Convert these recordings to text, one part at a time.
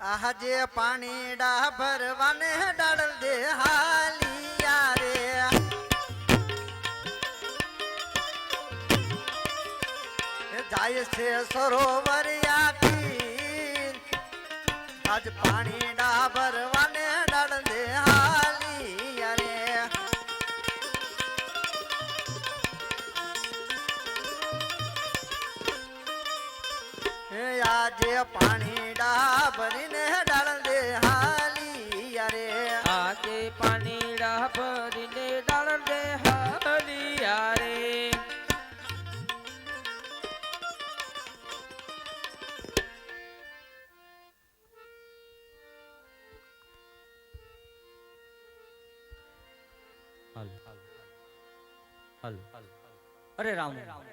આજે પાણી ડા ભરવાને ડાળ દે હાલિયા રે. જાય છે સરોવર યાકી આજ પાણી ડા ભરવાને ડાળ આજે પાણી ડા ભરીને ડાળ દે હાલિયા રે આજે પાણીડા ભરીને ડાળ દે હરિયા રે હાલ હાલ અરે રામ. માયા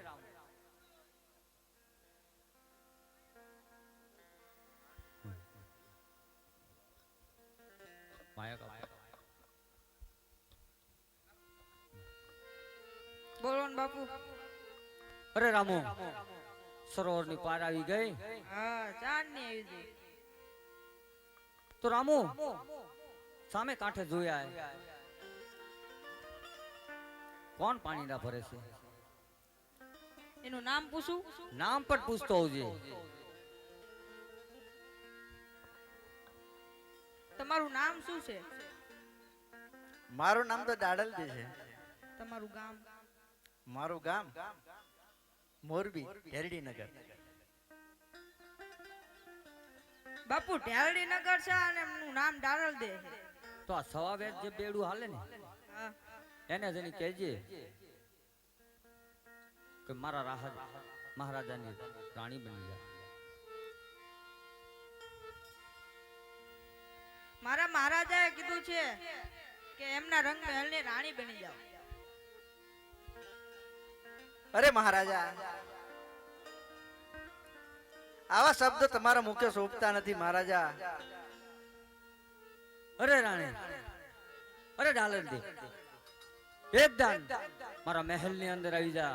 બાપુ? અરે રામુ સરોવરની પાર આવી ગઈ. હા ચાંદની આવી હતી તો રામુ સામે કાંઠે જોયા કોણ પાણી ના ભરે છે? એનું નામ પૂછું? નામ પણ પૂછતો હોજે. તમારું નામ શું છે? મારું નામ તો દાડલ દે છે. તમારું ગામ? મારું ગામ મોરબી હેરડીનગર બાપુ ઢેરડી નગર છે અને એમનું નામ ડારલ દે તો આ સવા વેદ જે બેડું હાલે ને એને જઈને કહેજે કે મારા રાહત મહારાજાની રાણી બની જાય મારા મહારાજાએ કીધું છે કે એમના રંગ મહેલની રાણી બની જાઓ. અરે મહારાજા આવા શબ્દ તમારા મુખ્ય શોભતા નથી મહારાજા. અરે રાણે અરે ડાલર એક દાન મારા મહેલની અંદર આવી જા.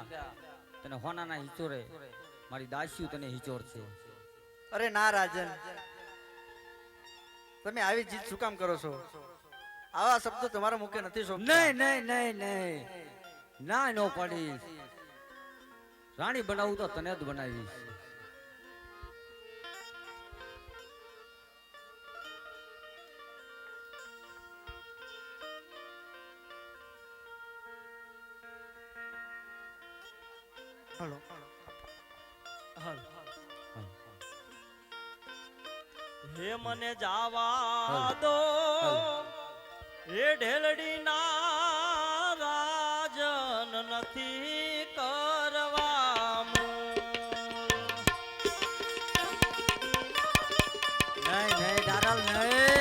તને હોનાના હિચોરે મારી દાસીઓ તને હિચોર છે અરે ના રાજન તમે આવી જીત શું કામ કરો છો? આવા શબ્દો તમારા મુખ્ય નથી શોભતા નહીં નહીં નહીં નહીં. ના નો પડીશ. રાણી બનાવું તો તને જ બનાવીશ. હલો. હે મને જાવા દો. હે ઢેલડી ના રાજન નહીં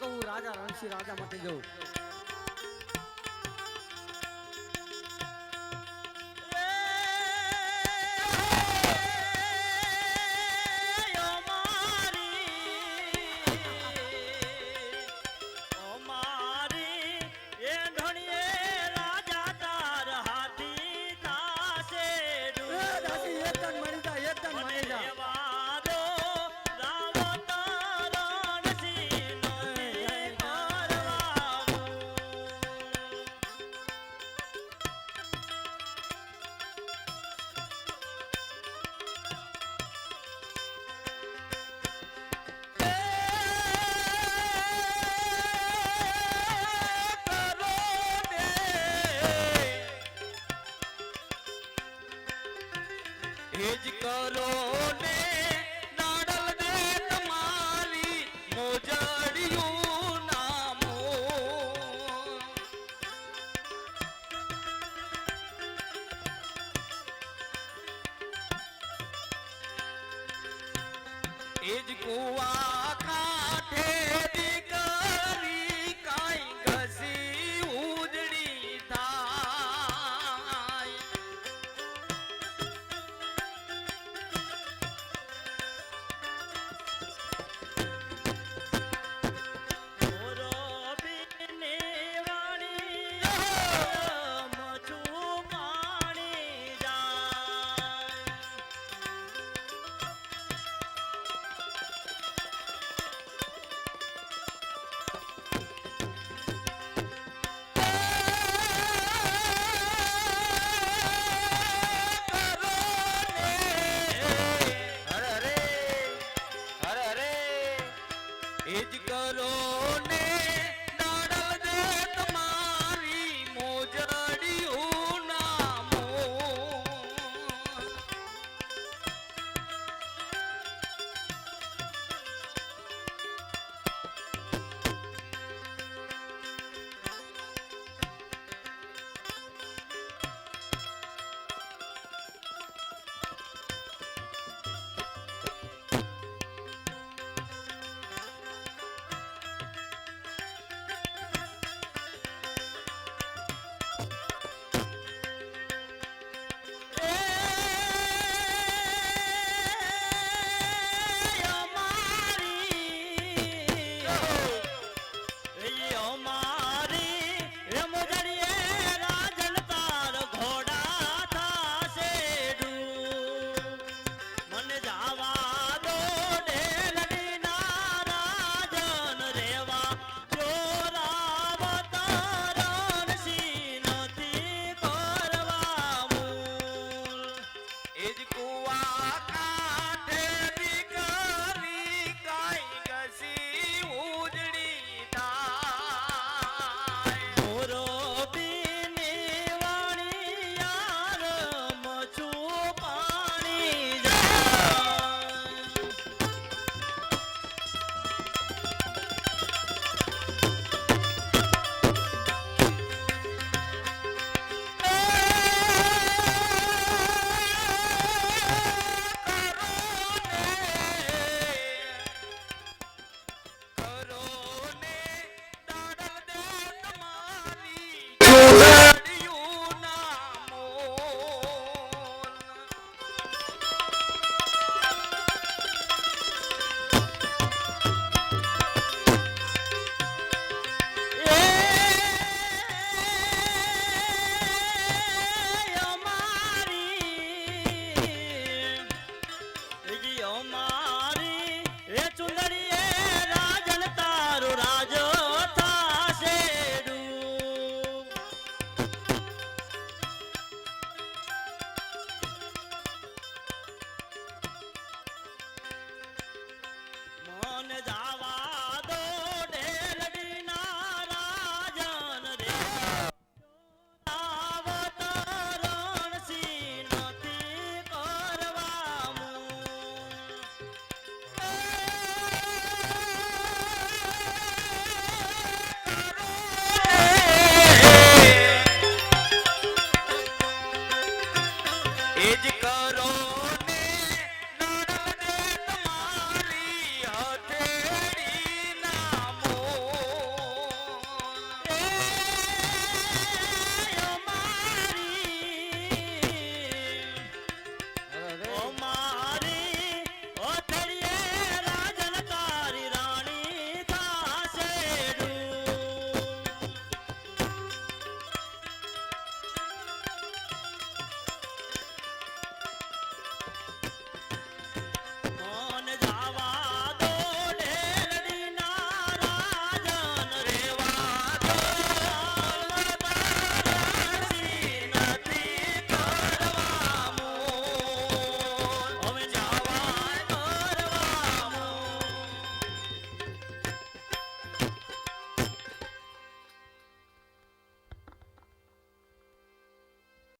તો હું રાજા રણસિંહ રાજા માટે જઉં. 的啊。